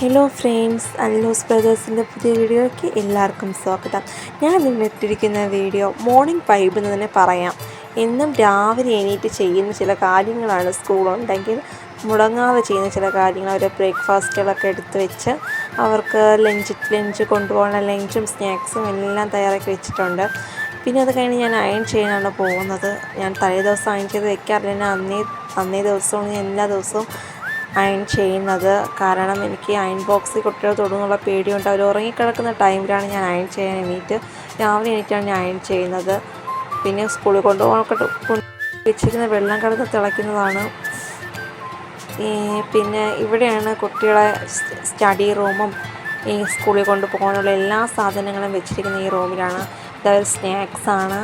Hello friends അല്ലൂസ് ബ്രദേഴ്സിന്റെ പുതിയ വീഡിയോയ്ക്ക് എല്ലാവർക്കും സ്വാഗതം. ഞാൻ ഇന്ന് ഇട്ടിരിക്കുന്ന വീഡിയോ മോർണിംഗ് വൈബ് എന്ന് തന്നെ പറയാം. എന്നും രാവിലെ എണീറ്റ് ചെയ്യുന്ന ചില കാര്യങ്ങളാണ് സ്കൂളുണ്ടെങ്കിൽ മുടങ്ങാതെ ചെയ്യുന്ന ചില കാര്യങ്ങൾ അവർ ബ്രേക്ക്ഫാസ്റ്റുകളൊക്കെ എടുത്ത് വെച്ച് അവർക്ക് ലഞ്ച് ലഞ്ച് കൊണ്ടുപോകണ ലഞ്ചും സ്നാക്സും എല്ലാം തയ്യാറാക്കി വെച്ചിട്ടുണ്ട്. പിന്നെ അത് കഴിഞ്ഞ് ഞാൻ അയൺ ചെയ്യാനാണ് പോകുന്നത്. ഞാൻ തലേ ദിവസം അയൺ ചെയ്ത് വെക്കാറില്ല. ഞാൻ അന്നേ അന്നേ ദിവസവും എല്ലാ ദിവസവും അയൺ ചെയ്യുന്നത് കാരണം എനിക്ക് അയൺ ബോക്സിൽ കുട്ടികൾ തൊടുന്നുള്ള പേടിയുണ്ട്. അവർ ഉറങ്ങിക്കിടക്കുന്ന ടൈമിലാണ് ഞാൻ അയൺ ചെയ്യാൻ എണീറ്റ്. രാവിലെ എണീറ്റാണ് ഞാൻ അയൺ ചെയ്യുന്നത്. പിന്നെ സ്കൂളിൽ കൊണ്ടുപോകാനൊക്കെ വെച്ചിരുന്ന വെള്ളം കിടന്ന് തിളയ്ക്കുന്നതാണ്. പിന്നെ ഇവിടെയാണ് കുട്ടികളെ സ്റ്റഡി റൂമും ഈ സ്കൂളിൽ കൊണ്ടുപോകാനുള്ള എല്ലാ സാധനങ്ങളും വെച്ചിരിക്കുന്ന ഈ റൂമിലാണ്. ഇതൊരു സ്നാക്സാണ്.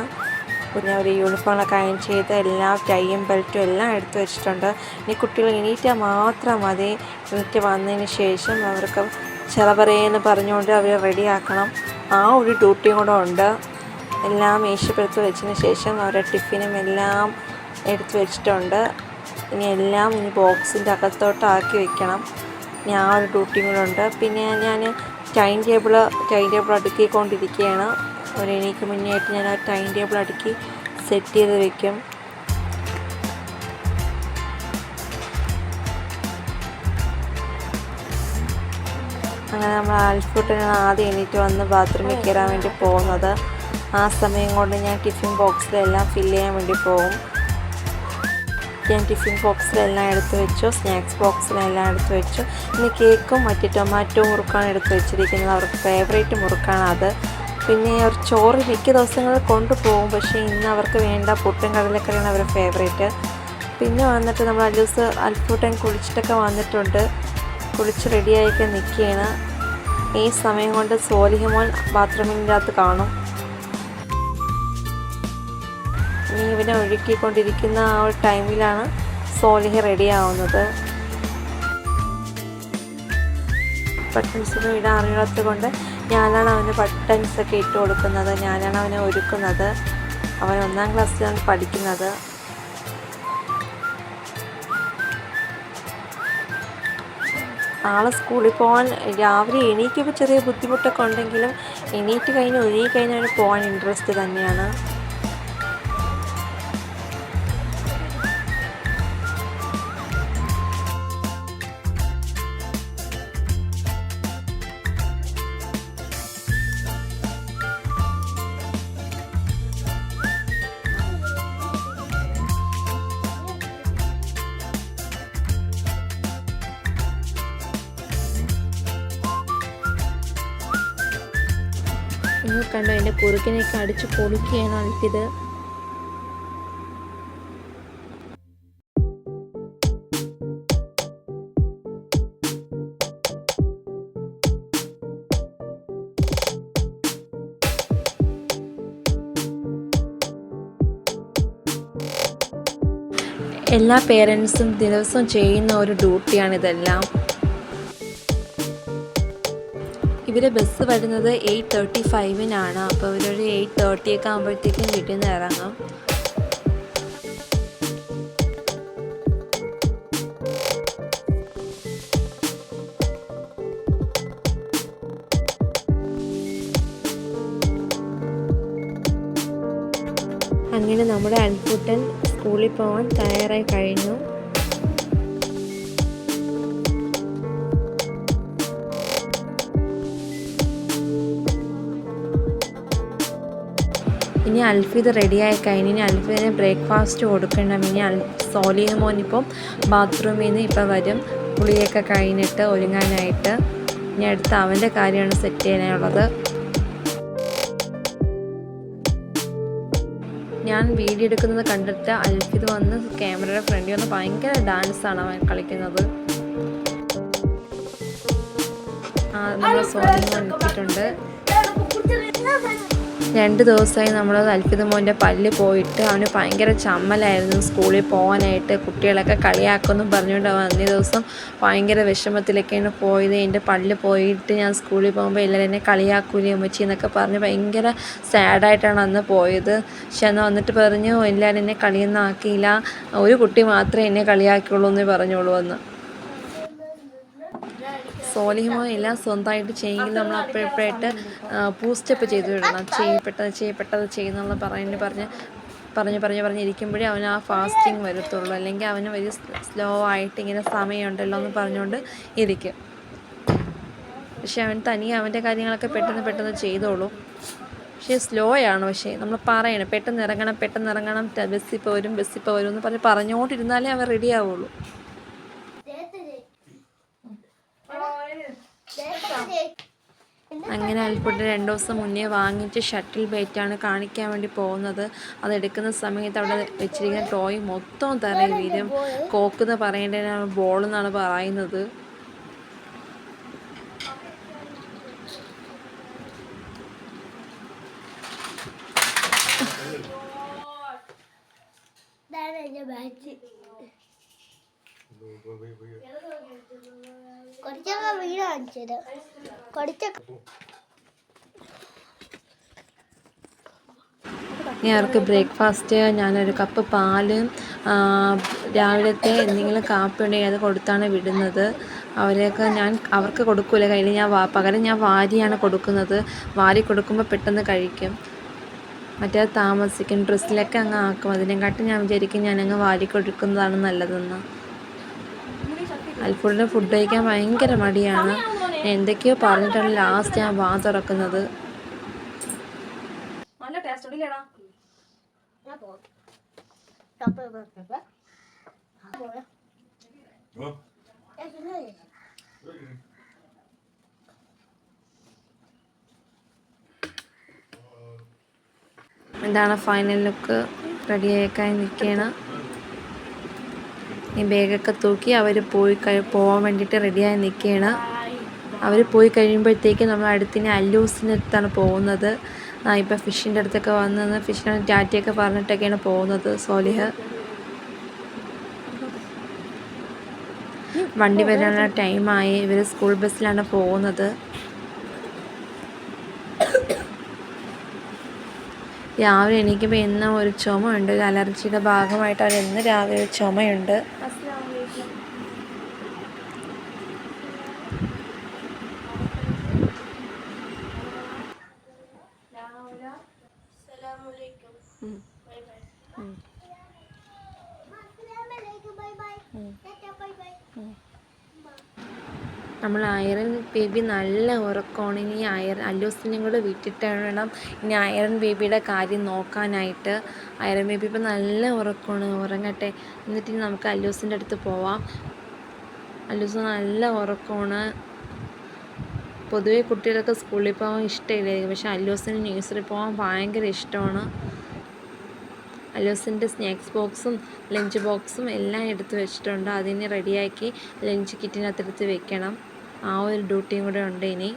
ഒരു യൂണിഫോമൊക്കെ അയൺ ചെയ്ത് എല്ലാ ടൈയും ബെൽറ്റും എല്ലാം എടുത്തു വെച്ചിട്ടുണ്ട്. ഇനി കുട്ടികൾ എണീറ്റാൽ മാത്രം മതി. എണീറ്റ് വന്നതിന് ശേഷം അവർക്ക് ചിലവറേന്ന് പറഞ്ഞുകൊണ്ട് അവരെ റെഡി ആക്കണം. ആ ഒരു ഡ്യൂട്ടിയും കൂടെ ഉണ്ട്. എല്ലാം മേശപ്പെടുത്ത് വെച്ചതിന് ശേഷം അവരുടെ ടിഫിനും എല്ലാം എടുത്തു വെച്ചിട്ടുണ്ട്. ഇനി എല്ലാം ഇനി ബോക്സിന്റെ അകത്തോട്ട് ആക്കി വെക്കണം. ഇനി ആ ഒരു ഡ്യൂട്ടിയും കൂടെ ഉണ്ട്. പിന്നെ ഞാൻ ടൈം ടേബിൾ ടൈം ടേബിൾ അടുക്കിക്കൊണ്ടിരിക്കുകയാണ് ഒരു എണീക്ക് മുന്നേ ആയിട്ട് ഞാൻ ആ ടൈം ടേബിൾ അടുക്കി സെറ്റ് ചെയ്ത് വെക്കും. അങ്ങനെ നമ്മൾ ആൽഫൂട്ടനാണ് ആദ്യം എണീറ്റ് വന്ന് ബാത്റൂമിൽ കയറാൻ വേണ്ടി പോകുന്നത്. ആ സമയം കൊണ്ട് ഞാൻ ടിഫിൻ ബോക്സിലെല്ലാം ഫില്ല് ചെയ്യാൻ വേണ്ടി പോകും. ഞാൻ ടിഫിൻ ബോക്സിലെല്ലാം എടുത്ത് വെച്ചു സ്നാക്സ് ബോക്സിലെല്ലാം എടുത്ത് വെച്ചു. ഇനി കേക്കും മറ്റ് ടൊമാറ്റോ മുറുക്കാണ് എടുത്ത് വെച്ചിരിക്കുന്നത്. അവർക്ക് ഫേവറേറ്റ് മുറുക്കാണ് അത്. പിന്നെ അവർ ചോറ് മിക്ക ദിവസങ്ങളിൽ കൊണ്ടുപോകും. പക്ഷേ ഇന്ന് അവർക്ക് വേണ്ട പുട്ടും കടലക്കറിയാണ് അവരുടെ ഫേവറേറ്റ് പിന്നെ വന്നിട്ട് നമ്മൾ അല്ലൂസ് അൽഫൂട്ടൻ കുളിച്ചിട്ടൊക്കെ വന്നിട്ടുണ്ട്. കുളിച്ച് റെഡിയായിട്ട് നിൽക്കുകയാണ്. ഈ സമയം കൊണ്ട് സോലിഹമോൻ ബാത്റൂമിന്റെ അകത്ത് കാണും. ഇനി ഇവനെ ഒഴുക്കിക്കൊണ്ടിരിക്കുന്ന ആ ഒരു ടൈമിലാണ് സോലിഹ റെഡിയാവുന്നത്. ബട്ടൺസൊന്നും ഇടാൻ അറിയാത്തത് കൊണ്ട് ഞാനാണ് അവന് ബട്ടൺസ് ഒക്കെ ഇട്ട് കൊടുക്കുന്നത്. ഞാനാണ് അവനെ ഒരുക്കുന്നത്. അവൻ ഒന്നാം ക്ലാസ്സിലാണ് പഠിക്കുന്നത്. ആളെ സ്കൂളിൽ പോകാൻ രാവിലെ എണീക്കുമ്പോൾ ചെറിയ ബുദ്ധിമുട്ടൊക്കെ ഉണ്ടെങ്കിലും എണീറ്റ് കഴിഞ്ഞ് ഒഴുകി കഴിഞ്ഞാൽ പോകാൻ ഇൻട്രസ്റ്റ് തന്നെയാണ്. നിങ്ങൾ കണ്ടോ എന്റെ കുറുക്കിനെയൊക്കെ അടിച്ച് പൊളിക്കുകയാണ് അൽഫിത് എല്ലാ പേരൻസും ദിവസവും ചെയ്യുന്ന ഒരു ഡ്യൂട്ടിയാണ് ഇവരെ ബസ് വരുന്നത് എയ്റ്റ് തേർട്ടി ഫൈവിനാണ് അപ്പോൾ ഇവരൊരു എയ്റ്റ് തേർട്ടി ഒക്കെ ആകുമ്പോഴത്തേക്കും വീട്ടിൽ നിന്ന് ഇറങ്ങും. അങ്ങനെ നമ്മുടെ അൽക്കുട്ടൻ സ്കൂളിൽ പോകാൻ തയ്യാറായി കഴിഞ്ഞു. ഇനി അൽഫിത് റെഡിയായി കഴിഞ്ഞ് ഇനി അൽഫിന് ബ്രേക്ക്ഫാസ്റ്റ് കൊടുക്കണം ഇനി അൽ സോലിയ മോനിപ്പം ബാത്റൂമിൽ നിന്ന് ഇപ്പം വരും. കുളിയൊക്കെ കഴിഞ്ഞിട്ട് ഒരുങ്ങാനായിട്ട് ഇനി അടുത്ത് അവന്റെ കാര്യമാണ് സെറ്റ് ചെയ്യാനുള്ളത്. ഞാൻ വീഡിയോ എടുക്കുന്നത് കണ്ടിട്ട് അൽഫിത് വന്ന് ക്യാമറയുടെ ഫ്രണ്ടിൽ വന്ന് ഭയങ്കര ഡാൻസാണ് അവൻ കളിക്കുന്നത്. ആ നമ്മൾ മോൻ എത്തിയിട്ടുണ്ട്. രണ്ട് ദിവസമായി നമ്മൾ അൽഫിത മോന്റെ പല്ല് പോയിട്ട് അവന് ഭയങ്കര ചമ്മലായിരുന്നു സ്കൂളിൽ പോകാനായിട്ട്. കുട്ടികളൊക്കെ കളിയാക്കുമെന്നും പറഞ്ഞുകൊണ്ട് അവൻ അന്നേ ദിവസം ഭയങ്കര വിഷമത്തിലൊക്കെയാണ് പോയത്. എന്റെ പല്ല് പോയിട്ട് ഞാൻ സ്കൂളിൽ പോകുമ്പോൾ എല്ലാവരും എന്നെ കളിയാക്കൂലേ അമ്മച്ചി എന്നൊക്കെ പറഞ്ഞ് ഭയങ്കര സാഡായിട്ടാണ് അന്ന് പോയത്. പക്ഷെ അന്ന് വന്നിട്ട് പറഞ്ഞു എല്ലാവരും എന്നെ കളിയൊന്നും ആക്കിയില്ല. ഒരു കുട്ടി മാത്രമേ എന്നെ കളിയാക്കിയുള്ളൂ എന്ന് പറഞ്ഞോളൂ എന്ന് സോലിഹിമോ എല്ലാം സ്വന്തമായിട്ട് ചെയ്യെങ്കിൽ നമ്മൾ അപ്പോഴപ്പോഴായിട്ട് പൂസ്റ്റപ്പ് ചെയ്തു വിടണം. ചെയ്യപ്പെട്ടത് ചെയ്യപ്പെട്ടത് ചെയ്യുന്നുള്ള പറഞ്ഞ് പറഞ്ഞ് പറഞ്ഞ് പറഞ്ഞ് പറഞ്ഞിരിക്കുമ്പോഴേ അവന് ആ ഫാസ്റ്റിംഗ് വരത്തുള്ളൂ. അല്ലെങ്കിൽ അവന് വലിയ സ്ലോ ആയിട്ട് ഇങ്ങനെ സമയമുണ്ടല്ലോ എന്ന് പറഞ്ഞുകൊണ്ട് ഇരിക്കും. പക്ഷെ അവൻ തനിയെ അവന്റെ കാര്യങ്ങളൊക്കെ പെട്ടെന്ന് പെട്ടെന്ന് ചെയ്തോളൂ. പക്ഷേ സ്ലോ ആണ് പക്ഷേ നമ്മൾ പറയണം പെട്ടെന്ന് ഇറങ്ങണം പെട്ടെന്ന് ഇറങ്ങണം ബസ്സിൽ പോരും ബസ്സിൽ പോരും എന്ന് പറഞ്ഞ് പറഞ്ഞുകൊണ്ടിരുന്നാലേ അവൻ റെഡി ആവുള്ളൂ. അങ്ങനെ അൽപ്പുട്ട് രണ്ട് ദിവസം മുന്നേ വാങ്ങിച്ച് ഷട്ടിൽ ബേറ്റാണ് കാണിക്കാൻ വേണ്ടി പോകുന്നത്. അത് എടുക്കുന്ന സമയത്ത് അവിടെ വെച്ചിരിക്കുന്ന ടോയ് മൊത്തം തറയിൽ വീരും കോക്കെന്ന് പറയേണ്ടതിനാണ് ബോൾ എന്നാണ് പറയുന്നത്. ബാറ്റ്. കുറച്ചൊക്കെ വീട് കാണിച്ചത് അവർക്ക് ബ്രേക്ക്ഫാസ്റ്റ് ഞാനൊരു കപ്പ് പാൽ രാവിലത്തെ എന്തെങ്കിലും കാപ്പി ഉണ്ടെങ്കിൽ അത് കൊടുത്താണ് വിടുന്നത്. അവരെയൊക്കെ ഞാൻ അവർക്ക് കൊടുക്കൂല. കയ്യിൽ ഞാൻ വാ പകരം ഞാൻ വാരിയാണ് കൊടുക്കുന്നത്. വാരി കൊടുക്കുമ്പോൾ പെട്ടെന്ന് കഴിക്കും. മറ്റേ താമസിക്കും ഡ്രസ്സിലൊക്കെ അങ്ങ് ആക്കും. അതിനെക്കാട്ടും ഞാൻ വിചാരിക്കും ഞാനങ്ങ് വാരി കൊടുക്കുന്നതാണ് നല്ലതെന്ന്. അൽഫുഡിന് ഫുഡ് കഴിക്കാൻ ഭയങ്കര മടിയാണ്. എന്തൊക്കെയോ പറഞ്ഞിട്ടാണ് ലാസ്റ്റ് ഞാൻ വാ തുറക്കുന്നത്. നല്ല ടേസ്റ്റ് ഉണ്ടല്ലേടാ. ഇതാണ് ഫൈനൽ ലുക്ക് റെഡിയാക്കാൻ നിൽക്കണം നിൽക്കുകയാണ് ഈ ബാഗൊക്കെ തൂക്കി അവർ പോയി കഴി പോകാൻ വേണ്ടിയിട്ട് റെഡിയായി നിൽക്കുകയാണ് അവർ പോയി കഴിയുമ്പോഴത്തേക്ക് നമ്മൾ അടുത്തിന് അല്ലൂസിന്റെ അടുത്താണ് പോകുന്നത് ഇപ്പം ഫിഷിന്റെ അടുത്തൊക്കെ വന്ന് ഫിഷിനോട് ടാറ്റയൊക്കെ പറഞ്ഞിട്ടൊക്കെയാണ് പോകുന്നത് സോലിഹ്. വണ്ടി വരാനുള്ള ടൈമായി ഇവർ സ്കൂൾ ബസ്സിലാണ് പോകുന്നത്. രാവിലെ എണീക്കുമ്പോൾ എന്നും ഒരു ചുമയുണ്ട് ഒരു അലർജിയുടെ ഭാഗമായിട്ട് അവർ എന്ന് രാവിലെ ഒരു ചുമയുണ്ട്. നമ്മൾ അയറൻ ബേബി നല്ല ഉറക്കമാണ്. ഇനി അയർ അല്ലൂസിനെയും കൂടെ വിട്ടിട്ട് വേണം ഇനി അയറൻ ബേബിയുടെ കാര്യം നോക്കാനായിട്ട്. അയറൻ ബേബി ഇപ്പം നല്ല ഉറക്കമാണ്. ഉറങ്ങട്ടെ. എന്നിട്ട് നമുക്ക് അല്ലൂസിന്റെ അടുത്ത് പോവാം. അല്ലൂസ് നല്ല ഉറക്കമാണ്. പൊതുവെ കുട്ടികൾക്ക് സ്കൂളിൽ പോകാൻ ഇഷ്ടമില്ലായിരിക്കും പക്ഷെ അല്ലൂസിന് നഴ്സറി പോകാൻ ഭയങ്കര ഇഷ്ടമാണ്. അലോസിന്റെ സ്നാക്സ് ബോക്സും ലഞ്ച് ബോക്സും എല്ലാം എടുത്ത് വെച്ചിട്ടുണ്ട്. അതിന് റെഡിയാക്കി ലഞ്ച് കിറ്റിനകത്ത് എടുത്ത് വെക്കണം. ആ ഒരു ഡ്യൂട്ടിയും കൂടെ ഉണ്ട് ഇനി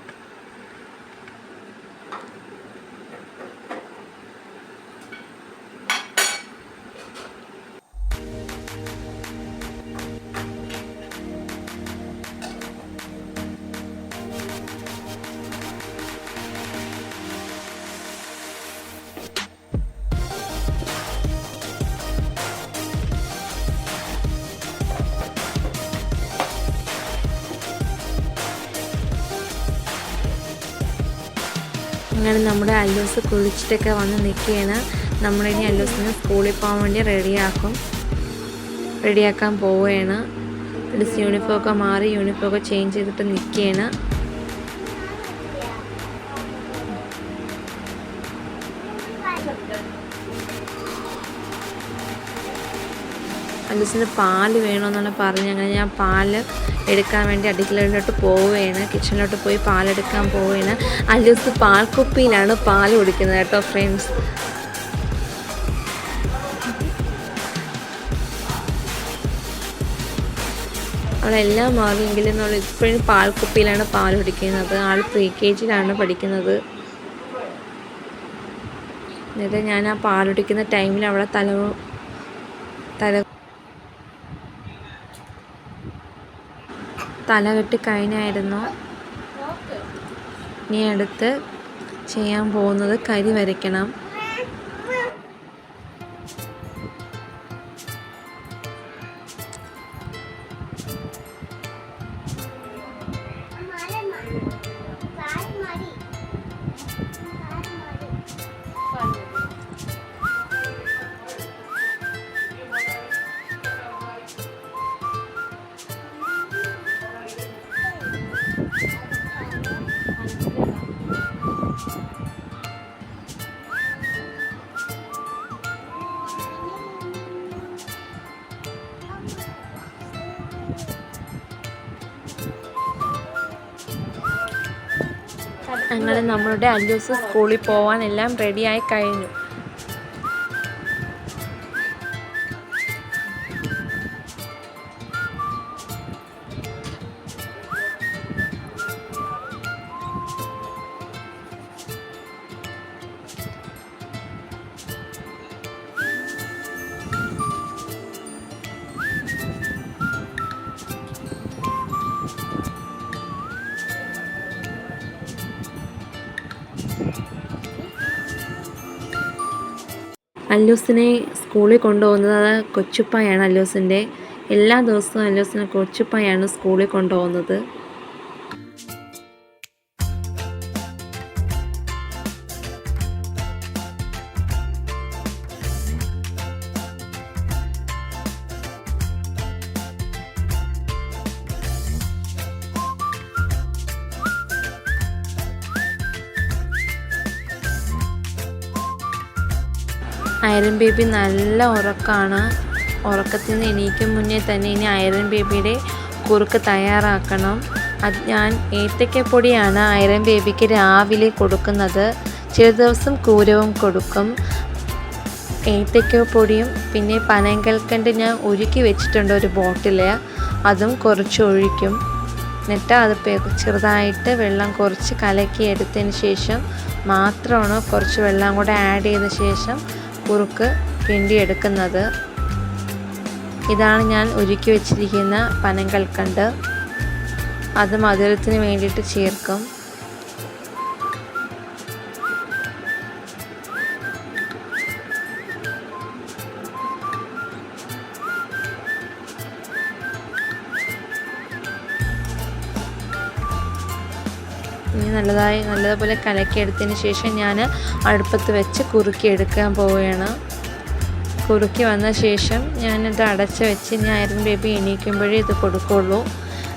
അങ്ങനെ നമ്മുടെ അല്ലൂസ് കുളിച്ചിട്ടൊക്കെ വന്ന് നിൽക്കുകയാണ്. നമ്മളിനി അല്ലൂസിനെ സ്കൂളിൽ പോകാൻ വേണ്ടി റെഡിയാക്കും. റെഡിയാക്കാൻ പോവുകയാണ്. ഡ്രസ് യൂണിഫോം ഒക്കെ മാറി യൂണിഫോം ഒക്കെ ചേഞ്ച് ചെയ്തിട്ട് നിൽക്കുകയാണ്. അലൂസിന് പാൽ വേണമെന്നാണ് പറഞ്ഞ് അങ്ങനെ ഞാൻ പാൽ എടുക്കാൻ വേണ്ടി അടുക്കളയിലോട്ട് പോവുകയാണ്. കിച്ചണിലോട്ട് പോയി പാലെടുക്കാൻ പോവുകയാണ്. അലൂസ് പാൽക്കുപ്പിയിലാണ് പാൽ കുടിക്കുന്നത് കേട്ടോ ഫ്രണ്ട്സ് അവളെല്ലാം മാറിയെങ്കിലും അവൾ ഇപ്പോഴും പാൽക്കുപ്പിയിലാണ് പാൽ കുടിക്കുന്നത്. ആൾ പ്രീ കെ ജിയിലാണ് പഠിക്കുന്നത്. എന്നിട്ട് ഞാൻ ആ പാൽ കുടിക്കുന്ന ടൈമിൽ അവളെ തല തല തല കെട്ടി കഴിഞ്ഞായിരുന്നു. ഇനി അടുത്ത് ചെയ്യാൻ പോകുന്നത് കരി വരയ്ക്കണം. അങ്ങനെ നമ്മളുടെ അല്ലൂസ് സ്കൂളിൽ പോവാനെല്ലാം റെഡിയായി കഴിഞ്ഞു. അല്ലൂസിനെ സ്കൂളിൽ കൊണ്ടുപോകുന്നത് കൊച്ചുപ്പായാണ് അല്ലൂസിന്റെ എല്ലാ ദിവസവും അല്ലൂസിനെ കൊച്ചുപ്പായാണ് സ്കൂളിൽ കൊണ്ടുപോകുന്നത്. അയരൻ ബേബി നല്ല ഉറക്കമാണ് ഉറക്കത്തിൽ നിന്ന് എണീക്കും മുന്നേ തന്നെ ഇനി അയരൻ ബേബിയുടെ കുറുക്ക് തയ്യാറാക്കണം. അത് ഞാൻ ഏത്തക്കപ്പൊടിയാണ് അയരൻ ബേബിക്ക് രാവിലെ കൊടുക്കുന്നത്. ചില ദിവസം കൂരവും കൊടുക്കും. ഏത്തക്കപ്പൊടിയും പിന്നെ പനങ്കൽക്കണ്ട് ഞാൻ ഒരുക്കി വെച്ചിട്ടുണ്ട് ഒരു ബോട്ടിൽ അതും കുറച്ച് ഒഴിക്കും. എന്നിട്ട് അത് ചെറുതായിട്ട് വെള്ളം കുറച്ച് കലക്കി എടുത്തതിന് ശേഷം മാത്രമാണ് കുറച്ച് വെള്ളം കൂടെ ആഡ് ചെയ്ത ശേഷം കുറുക്ക് പിണ്ടിയെടുക്കുന്നത് ഇതാണ് ഞാൻ ഒരുക്കി വെച്ചിരിക്കുന്ന പനങ്കൽക്കണ്ട്. അത് മധുരത്തിന് വേണ്ടിയിട്ട് ചേർക്കും. ഇനി നല്ലതായി നല്ലതുപോലെ കലക്കിയെടുത്തതിന് ശേഷം ഞാൻ അടുപ്പത്ത് വെച്ച് കുറുക്കി എടുക്കാൻ പോവുകയാണ്. കുറുക്കി വന്ന ശേഷം ഞാനിത് അടച്ച് വെച്ച് ഇനി അയർ ബേബി എണീക്കുമ്പോഴേ ഇത് കൊടുക്കുള്ളൂ.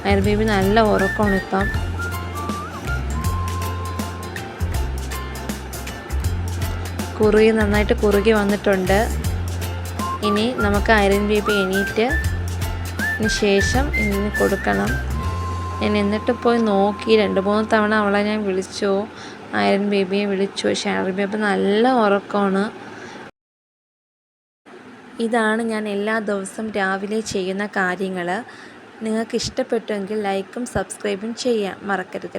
അയർ ബേബി നല്ല ഉറക്കമാണ് ഇപ്പം. കുറുകി നന്നായിട്ട് കുറുകി വന്നിട്ടുണ്ട്. ഇനി നമുക്ക് അയരൻ ബേബി എണീറ്റ് ശേഷം ഇതിന് കൊടുക്കണം. ഞാൻ എന്നിട്ട് പോയി നോക്കി. രണ്ട് മൂന്ന് തവണ അവളെ ഞാൻ വിളിച്ചു. അയരൻ ബേബിയെ വിളിച്ചു. അയരൻ ബേബി നല്ല ഉറക്കമാണ്. ഇതാണ് ഞാൻ എല്ലാ ദിവസവും രാവിലെ ചെയ്യുന്ന കാര്യങ്ങൾ നിങ്ങൾക്ക് ഇഷ്ടപ്പെട്ടുവെങ്കിൽ ലൈക്കും സബ്സ്ക്രൈബും ചെയ്യാം. മറക്കരുത്.